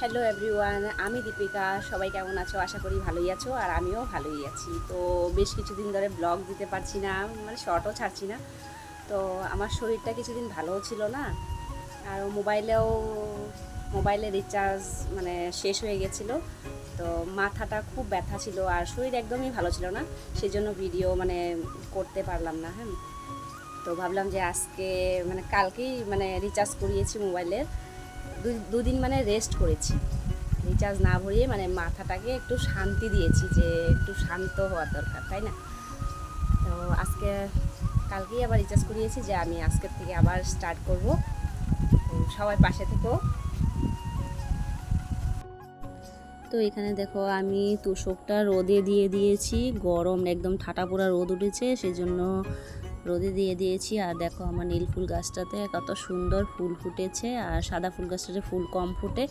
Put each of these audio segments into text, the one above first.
Hello everyone আমি দীপিকা। সবাই কেমন আছো? আশা করি ভালোই আছো আর আমিও ভালোই আছি। তো বেশ কিছুদিন ধরে ব্লগ দিতে পারছি না মানে শর্টও ছাড়ছি না। তো আমার শরীরটা কিছুদিন ভালোও ছিল না, আর মোবাইলেও, মোবাইলে রিচার্জ মানে শেষ হয়ে গেছিল। তো মাথাটা খুব ব্যথা ছিল আর শরীর একদমই ভালো ছিল না সেই জন্য ভিডিও মানে করতে পারলাম না হ্যাঁ। তো ভাবলাম যে আজকে মানে কালকেই মানে রিচার্জ করিয়েছি মোবাইলের। দুদিন মানে রেস্ট করেছি। রিচার্জ না ভরিয়ে মানে মাথাটাকে একটু শান্তি দিয়েছি যে একটু শান্ত হওয়া দরকার, তাই না? তো আজকে, কালকেই আবার রিচার্জ করিয়েছি যে আমি আজকের থেকে আবার স্টার্ট করব। সবাই পাশে থেকেও তো এখানে দেখো আমি তোষকটা রোদে দিয়ে দিয়েছি। গরম একদম ঠাটা পোড়া রোদ উঠেছে, সেজন্য রোদে দিয়ে দিয়েছি। আর দেখো আমার নীল ফুল গাছটাতে কত সুন্দর ফুল ফুটেছে। আর সাদা ফুল গাছটাতে ফুল কম ফুটে,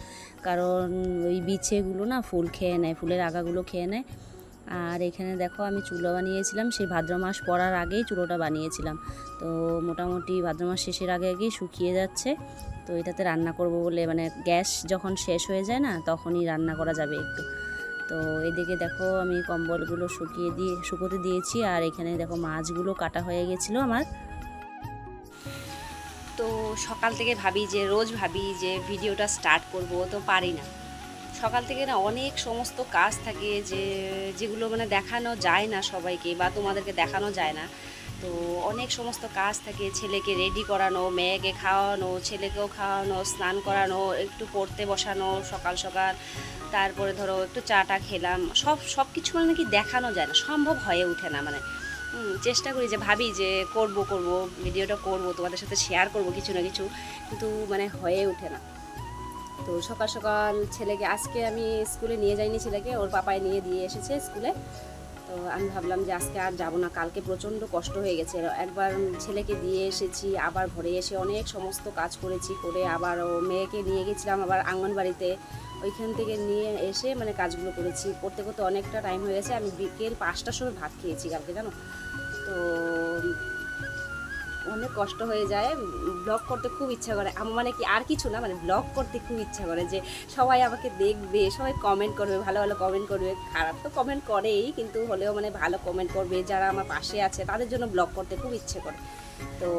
কারণ ওই বিছেগুলো না ফুল খেয়ে নেয়, ফুলের আগাগুলো খেয়ে নেয়। আর এখানে দেখো আমি চুলো বানিয়েছিলাম, সেই ভাদ্র মাস পড়ার আগেই চুলোটা বানিয়েছিলাম। তো মোটামুটি ভাদ্র মাস শেষের আগে আগেই শুকিয়ে যাচ্ছে। তো এটাতে রান্না করব বলে মানে গ্যাস যখন শেষ হয়ে যায় না, তখনই রান্না করা যাবে একটু। তো এদিকে দেখো আমি কম্বলগুলো শুকিয়ে দিয়ে, শুকোতে দিয়েছি আর এখানে দেখো মাছগুলো কাটা হয়ে গেছিল আমার। তো সকাল থেকে ভাবি যে, রোজ ভাবি যে ভিডিওটা স্টার্ট করব, তো পারি না। সকাল থেকে না অনেক সমস্ত কাজ থাকে যে, যেগুলো মানে দেখানো যায় না সবাইকে বা তোমাদেরকে দেখানো যায় না। তো অনেক সমস্ত কাজ থাকে, ছেলেকে রেডি করানো, মেয়েকে খাওয়ানো, ছেলেকেও খাওয়ানো, স্নান করানো, একটু পড়তে বসানো, সকাল সকাল, তারপরে ধরো একটু চাটা খেলাম, সব সব কিছু মানে কি দেখানো যায় না, সম্ভব হয়ে ওঠে না মানে। চেষ্টা করি যে ভাবি যে করব করব, ভিডিওটা করব, তোমাদের সাথে শেয়ার করব কিছু না কিছু, কিন্তু মানে হয়ে ওঠে না। তো সকাল সকাল ছেলেকে, আজকে আমি স্কুলে নিয়ে যাইনি ছেলেকে, ওর পাপায় নিয়ে দিয়ে এসেছে স্কুলে। তো আমি ভাবলাম যে আজকে আর যাব না, কালকে প্রচণ্ড কষ্ট হয়ে গেছে। একবার ছেলেকে দিয়ে এসেছি, আবার ঘরে এসে অনেক সমস্ত কাজ করেছি, করে আবার মেয়েকে নিয়ে গেছিলাম আবার আঙ্গনবাড়িতে। ওইখান থেকে নিয়ে এসে মানে কাজগুলো করেছি। করতে করতে অনেকটা টাইম হয়ে গেছে, আমি বিকেল পাঁচটার সময় ভাত খেয়েছি কালকে, জানো? তো অনেক কষ্ট হয়ে যায় ব্লগ করতে খুব ইচ্ছা করে। আমার মানে কি আর কিছু না মানে ব্লগ করতে খুব ইচ্ছা করে যে সবাই আমাকে দেখবে, সবাই কমেন্ট করবে, ভালো ভালো কমেন্ট করবে। খারাপ তো কমেন্ট করেই, কিন্তু হলেও মানে ভালো কমেন্ট করবে, যারা আমার পাশে আছে, তাদের জন্য ব্লগ করতে খুব ইচ্ছে করে। তো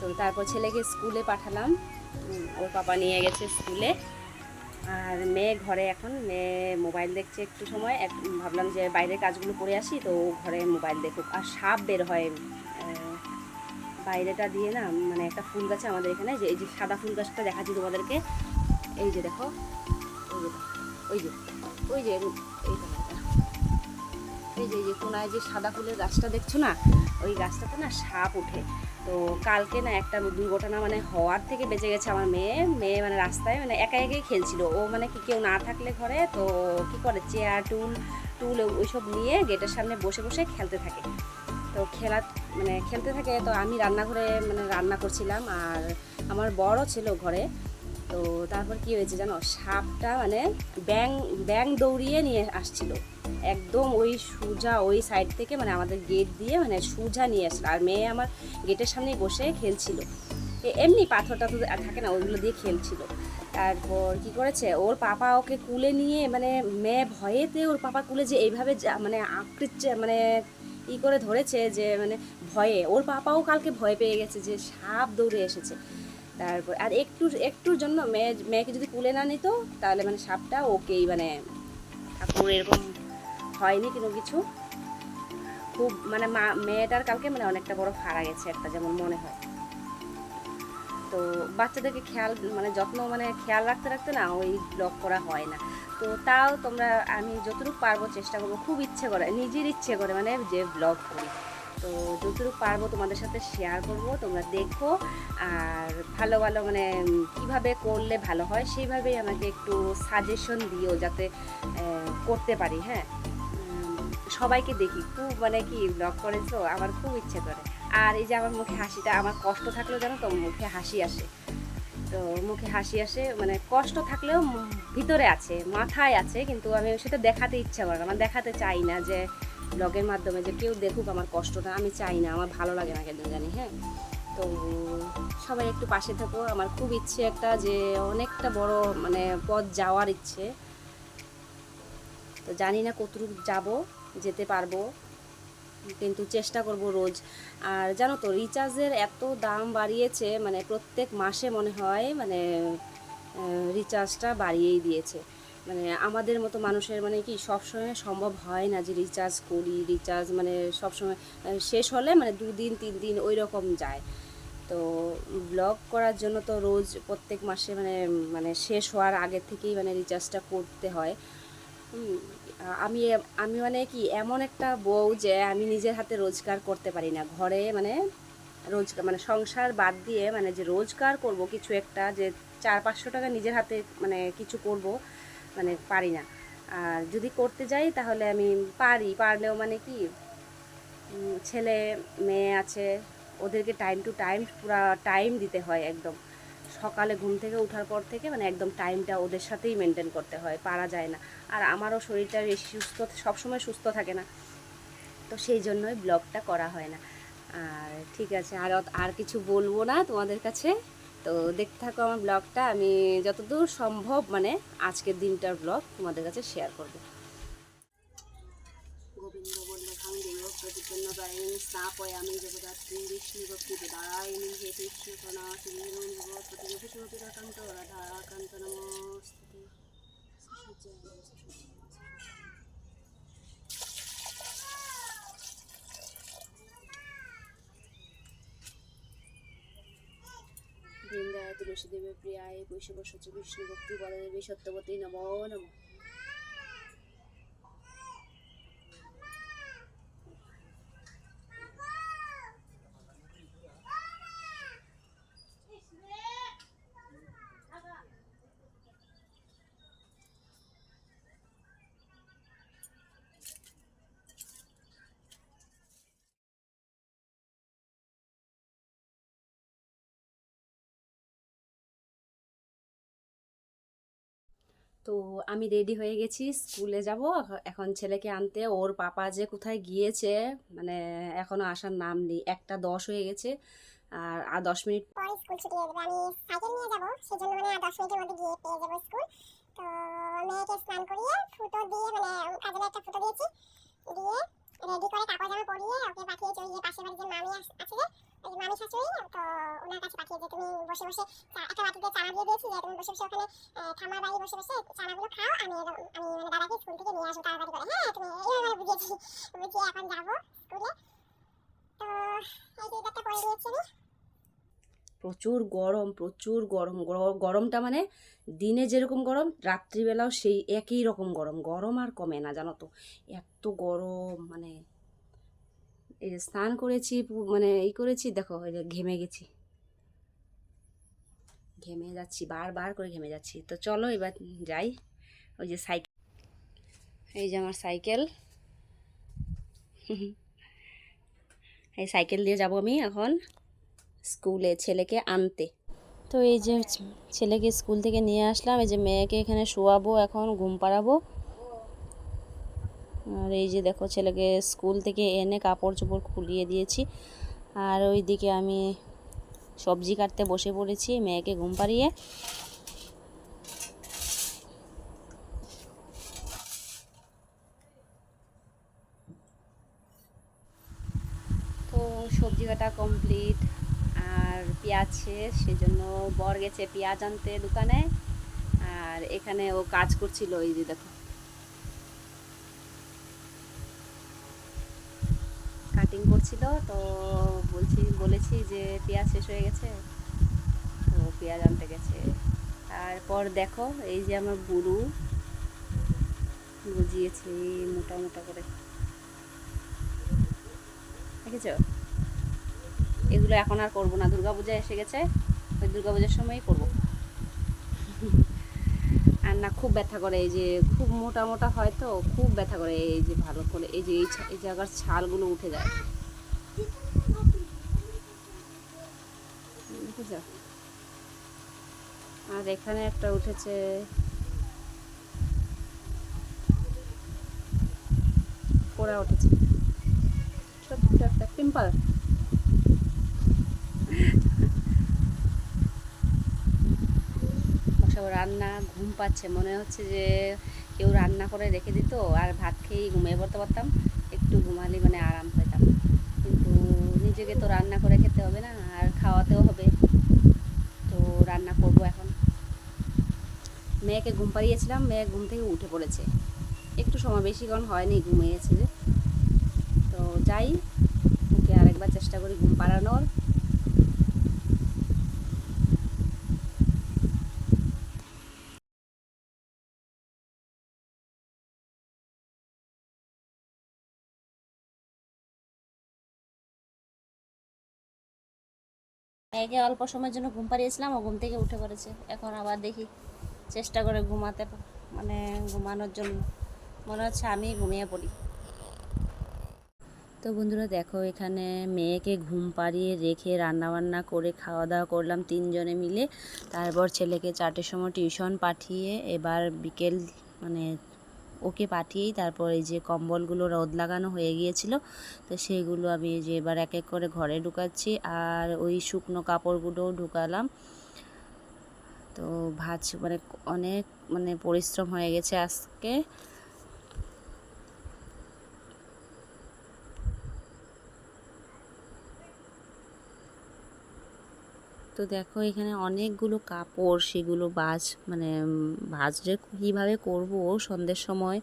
তো তারপর ছেলেকে স্কুলে পাঠালাম। ওর পাপা নিয়ে গেছে স্কুলে আর মেয়ে ঘরে এখন, মেয়ে মোবাইল দেখছে একটু সময়, এক- ভাবলাম যে বাইরের কাজগুলো করে আসি, তো ও ঘরে মোবাইল দেখুক। আর সাপ বের হয় বাইরেটা দিয়ে না মানে একটা ফুল গাছে আমাদের এখানে, যে এই যে সাদা ফুল গাছটা দেখাচ্ছি তোমাদেরকে। এই যে দেখো ওই যে ওই যে ওই যে এই এই যে কোনায় যে সাদা ফুলের গাছটা দেখছ না, ওই গাছটাতে না সাপ ওঠে। তো কালকে না একটা দুর্ঘটনা মানে হওয়ার থেকে বেঁচে গেছে আমার মেয়ে। মেয়ে মানে রাস্তায় মানে একা একাই খেলছিল। ও মানে কি কেউ না থাকলে ঘরে, তো কি করে, চেয়ার, টুল টুল ওইসব নিয়ে গেটের সামনে বসে বসে খেলতে থাকে। তো খেলা মানে খেলতে থাকে তো আমি রান্নাঘরে মানে রান্না করছিলাম আর আমার বড় ছিল ঘরে। তো তারপর কি হয়েছে জানো? সাপটা মানে ব্যাং ব্যাং দৌড়িয়ে নিয়ে আসছিল। একদম ওই সুজা ওই সাইড থেকে মানে আমাদের গেট দিয়ে মানে সুজা নিয়ে আসলো। আর মেয়ে আমার গেটের সামনেই বসে খেলছিল। এমনি পাথর টাথর থাকে না, ওইগুলো দিয়ে খেলছিল। তারপর কি করেছে? ওর পাপা ওকে কুলে নিয়ে মানে মেয়ে ভয়েতে ওর পাপা কুলে যে এইভাবে মানে আঁকড়িচ্ছে মানে ই করে ধরেছে যে মানে ভয়ে। ওর পাপাও কালকে ভয় পেয়ে গেছে যে সাপ দৌড়ে এসেছে। তারপর আর একটু, একটুর জন্য মেয়ে, মেয়েকে যদি কুলে না নিত, তাহলে মানে সাপটা ওকেই মানে ঠাকুর এরকম হয়নি কোনো কিছু। খুব মানে মা, মেয়েটার কালকে মানে অনেকটা বড় ফাড়া গেছে একটা, যেমন মনে হয়। তো বাচ্চাদেরকে খেয়াল মানে যত্ন মানে খেয়াল রাখতে রাখতে না ওই ব্লগ করা হয় না। তো তাও তোমরা, আমি যতটুকু পারব চেষ্টা করব, খুব ইচ্ছে করে, নিজের ইচ্ছে করে মানে যে ব্লগ করি। তো যতটুকু পারব তোমাদের সাথে শেয়ার করব, তোমরা দেখো, আর ভালো ভালো মানে কীভাবে করলে ভালো হয়, সেইভাবেই আমাকে একটু সাজেশন দিও যাতে করতে পারি হ্যাঁ? সবাইকে দেখি। খুব মানে কি ব্লগ করেছ আমার খুব ইচ্ছে করে। আর এই যে আমার মুখে হাসিটা, আমার কষ্ট থাকলেও জানো তো মুখে হাসি আসে। তো মুখে হাসি আসে মানে কষ্ট থাকলেও ভিতরে আছে, মাথায় আছে, কিন্তু আমি সেটা দেখাতে ইচ্ছা করে না। আমার দেখাতে চাই না যে ব্লগের মাধ্যমে যে কেউ দেখুক আমার কষ্টটা, আমি চাই না, আমার ভালো লাগে না কেন জানি হ্যাঁ? তো সবাই একটু পাশে থাকো। আমার খুব ইচ্ছে একটা যে অনেকটা বড় মানে পথ যাওয়ার ইচ্ছে। তো জানি না কতটুকু যাব। যেতে পারব। কিন্তু চেষ্টা করব রোজ। আর জানো তো, রিচার্জের এত দাম বাড়িয়েছে মানে প্রত্যেক মাসে মনে হয় মানে রিচার্জটা বাড়িয়েই দিয়েছে। মানে আমাদের মতো মানুষের মানে কি সবসময় সম্ভব হয় না যে রিচার্জ করি, রিচার্জ মানে সবসময় শেষ হলে মানে দুদিন তিন দিন ওই রকম যায়। তো ব্লগ করার জন্য তো রোজ প্রত্যেক মাসে মানে মানে শেষ হওয়ার আগে থেকেই মানে রিচার্জটা করতে হয়। আমি আমি মানে কি, এমন একটা বউ যে আমি নিজের হাতে রোজগার করতে পারি না। ঘরে মানে রোজগার মানে সংসার বাদ দিয়ে মানে যে রোজগার করব, কিছু একটা যে চার পাঁচশো টাকা নিজের হাতে মানে কিছু করব মানে পারি না। আর যদি করতে যাই তাহলে আমি পারি, পারলেও মানে কি ছেলে, মেয়ে আছে, ওদেরকে টাইম টু টাইম পুরা টাইম দিতে হয় একদম। সকালে ঘুম থেকে ওঠার পর থেকে মানে একদম টাইমটা ওদের সাথেই মেনটেন করতে হয়, পারা যায় না। আর আমারও শরীরটা বেশি সুস্থ, সবসময় সুস্থ থাকে না। তো সেই জন্যই ব্লগটা করা হয় না। আর ঠিক আছে, আর আর কিছু বলব না তোমাদের কাছে? তো দেখতে থাকো আমার ব্লগটা আমি যতদূর সম্ভব মানে আজকের দিনটার ব্লগ তোমাদের কাছে শেয়ার করব। খাঙ্গেয় প্রতিপন্ন গায়ন স্থাপয়ামি জগদাত্রী বিষ্ণু ভক্তি প্রদায়িনী হে কৃষ্ণ কণা শ্রীরণ জগৎপতি রঘুশমতি কান্ত রাধাকান্ত নমস্তে বৃন্দায় তুলসী দেবের প্রিয়ায় বৈষ্ণব সচি বিষ্ণু ভক্তি বলদেবী সত্যবতী নমো নম। তো আমি রেডি হয়ে গেছি, স্কুলে যাব। এখন ছেলেকে আনতে, ওর পাপা যে কোথায় গিয়েছে মানে এখনও আসার নাম নেই। একটা দশ হয়ে গেছে, আর আর দশ মিনিট পরে স্কুল ছুটি হয়ে আমি সাইকেল নিয়ে যাব, সেজন্য মানে আর দশ মিনিটের মধ্যে গিয়ে পেয়ে যাব স্কুল। তো মেয়েকে স্নান করিয়ে ফুটো দিয়ে মানে একটা ফুটো দিয়েছি, দিয়ে রেডি করে কাপড় জামা পরিয়ে ওকে পাঠিয়েছি ওই যে পাশের বাড়ির যে মামি আছে মামি শাশুড়ি তো ওনার কাছে পাঠিয়ে যে তুমি বসে বসে একটা বাটিতে চানা দিয়ে দিয়েছি, যে তুমি বসে বসে ওখানে ঠাম্মার বাড়ি বসে বসে চানাগুলো খাও, আমি আমি মানে দাদাকে স্কুল থেকে নিয়ে আসব তাড়াতাড়ি করে। হ্যাঁ তুমি এইভাবে বুঝিয়ে এখন যাব স্কুলে। প্রচুর গরম প্রচুর গরম, গর- গরমটা মানে দিনে যেরকম গরম, রাত্রিবেলাও সেই একই রকম গরম। গরম আর কমে না, জানো তো? এত গরম মানে এই যে স্নান করেছি মানে এই করেছি, দেখো এই যে ঘেমে গেছি। ঘেমে যাচ্ছি, বারবার করে ঘেমে যাচ্ছি। তো চলো এবার যাই, ওই যে সাইকেল এই যে আমার সাইকেল। এই সাইকেল দিয়ে যাব আমি এখন স্কুলে ছেলেকে আনতে। তো এই যে ছেলেকে স্কুল থেকে নিয়ে আসলাম, এই যে মেয়েকে এখানে শোয়াবো, এখন ঘুম পাড়াবো। আর এই যে দেখো ছেলেকে স্কুল থেকে এনে কাপড় চোপড় খুলিয়ে দিয়েছি। আর ওইদিকে আমি সবজি কাটতে বসে পড়েছি, মেয়েকে ঘুম পাড়িয়ে। তো সবজি কাটা কমপ্লিট, আর পেঁয়াজ শেষ, সেজন্য বর গেছে পেঁয়াজ আনতে দোকানে। আর এখানে ও কাজ করছিল ওই যে দেখো। করছিল তো বলছি, বলেছি যে পেঁয়াজ শেষ হয়ে গেছে, তো পেঁয়াজ আনতে গেছে। তারপর দেখো, এই যে আমার বুড়ু বুঝিয়েছি মোটা মোটা করে। দেখেছ? এগুলো এখন আর করব না। দুর্গাপূজা এসে গেছে, ওই দুর্গাপূজার সময়ই করব। আর না, খুব ব্যথা করে এই যে, খুব মোটা মোটা হয় তো, খুব ব্যথা করে এই যে ভালো করে, এই যে এই জায়গার ছালগুলো উঠে যায়। আর এখানে একটা উঠেছে। পোড়া উঠেছে। ছোট্ট একটা পিম্পল সব রান্না ঘুম পাচ্ছে। মনে হচ্ছে যে কেউ রান্না করে রেখে দিত, আর ভাত খেয়েই ঘুমিয়ে পড়তে পারতাম। একটু ঘুমালি মানে আরাম পেতাম। নিজেকে তো রান্না করে খেতে হবে না, আর খাওয়াতেও হবে। তো রান্না করব এখন। মেয়েকে ঘুম পাড়িয়েছিলাম, মেয়ে ঘুম থেকে উঠে পড়েছে। একটু সময় বেশিক্ষণ হয়নি ঘুমিয়েছে তো যাই, ওকে আরেকবার চেষ্টা করি ঘুম পাড়ানোর। মেয়েকে অল্প সময়ের জন্য ঘুম পাড়িয়েছিলাম, ও ঘুম থেকে উঠে পড়েছে। এখন আবার দেখি চেষ্টা করে ঘুমাতে মানে ঘুমানোর জন্য। মনে হচ্ছে আমি ঘুমিয়ে পড়ি। তো বন্ধুরা দেখো, এখানে মেয়েকে ঘুম পাড়িয়ে রেখে রান্নাবান্না করে খাওয়া দাওয়া করলাম তিনজনে মিলে। তারপর ছেলেকে চারটের সময় টিউশন পাঠিয়ে এবার বিকেল মানে ওকে পাঠিয়েই তারপরে যে কম্বলগুলো রোদ লাগানো হয়ে গিয়েছিল, তো সেগুলো আমি যে এবার এক এক করে ঘরে ঢুকাচ্ছি আর ওই শুকনো কাপড়গুলোও ঢুকালাম। তো ভাজ মানে অনেক মানে পরিশ্রম হয়ে গেছে আজকে। তো দেখো এখানে অনেকগুলো কাপড়, সেগুলো বাজ মানে ভাজরে কীভাবে করব? সন্ধ্যের সময়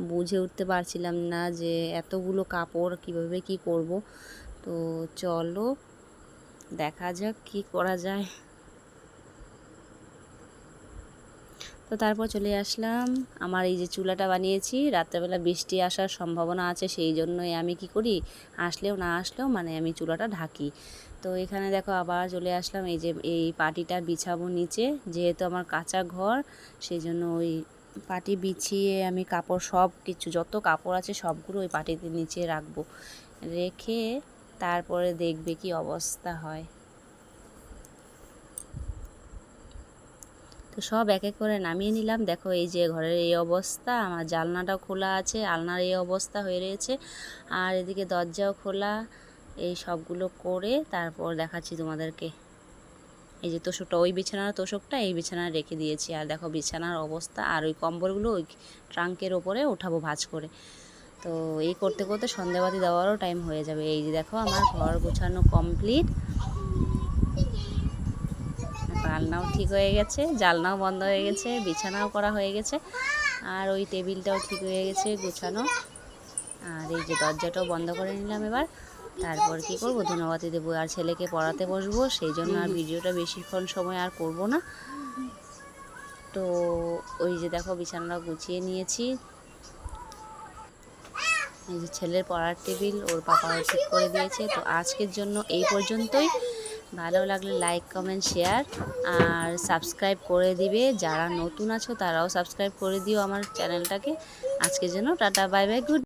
বুঝে উঠতে পারছিলাম না যে এতগুলো কাপড় কীভাবে কি করব। তো চলো, দেখা যাক কি করা যায়। তো তারপর চলে আসলাম। আমার এই যে চুলাটা বানিয়েছি, রাত্রেবেলা বৃষ্টি আসার সম্ভাবনা আছে, সেই জন্যই আমি কি করি? আসলেও না আসলেও মানে আমি চুলাটা ঢাকি। তো এখানে দেখো আবার চলে আসলাম, এই যে এই পাটিটা বিছাবো নিচে, যেহেতু আমার কাঁচা ঘর সেই জন্য ওই পাটি বিছিয়ে আমি কাপড় সব কিছু, যত কাপড় আছে সবগুলো ওই পাটিতে নিচে রাখব। রেখে তারপরে দেখবে কি অবস্থা হয়। তো সব এক এক করে নামিয়ে নিলাম। দেখো এই যে ঘরের এই অবস্থা, আমার জালনাটাও খোলা আছে, আলনার এই অবস্থা হয়ে রয়েছে, আর এদিকে দরজাও খোলা। এই সবগুলো করে তারপর দেখাচ্ছি তোমাদেরকে। এই যে তোষকটা, ওই বিছানার তোষকটা এই বিছানায় রেখে দিয়েছি। আর দেখো বিছানার অবস্থা, আর ওই কম্বলগুলো ওই ট্রাঙ্কের ওপরে ওঠাবো ভাঁজ করে। তো এই করতে করতে সন্ধেবাতি দেওয়ারও টাইম হয়ে যাবে। এই যে দেখো আমার ঘর গোছানো কমপ্লিট আলনাও ঠিক হয়ে গেছে, জালনাও বন্ধ হয়ে গেছে, বিছানাও করা হয়ে গেছে। আর ওই টেবিলটাও ঠিক হয়ে গেছে গোছানো। আর এই যে দরজাটাও বন্ধ করে নিলাম এবার। তারপর কি করব? ধন্যবাদই দেবো আর ছেলেকে পড়াতে বসবো, সেই জন্য আর ভিডিওটা বেশিক্ষণ সময় আর করব না। তো ওই যে দেখো বিছানাটা গুছিয়ে নিয়েছি। এই যে ছেলের পড়ার টেবিল, ওর পাপাও ঠিক করে দিয়েছে। তো আজকের জন্য এই পর্যন্তই। ভালো লাগলে লাইক, কমেন্ট, শেয়ার আর সাবস্ক্রাইব করে দিবে। যারা নতুন আছো তারাও সাবস্ক্রাইব করে দিও আমার চ্যানেলটাকে। আজকের জন্য টাটা, বাই বাই, গুড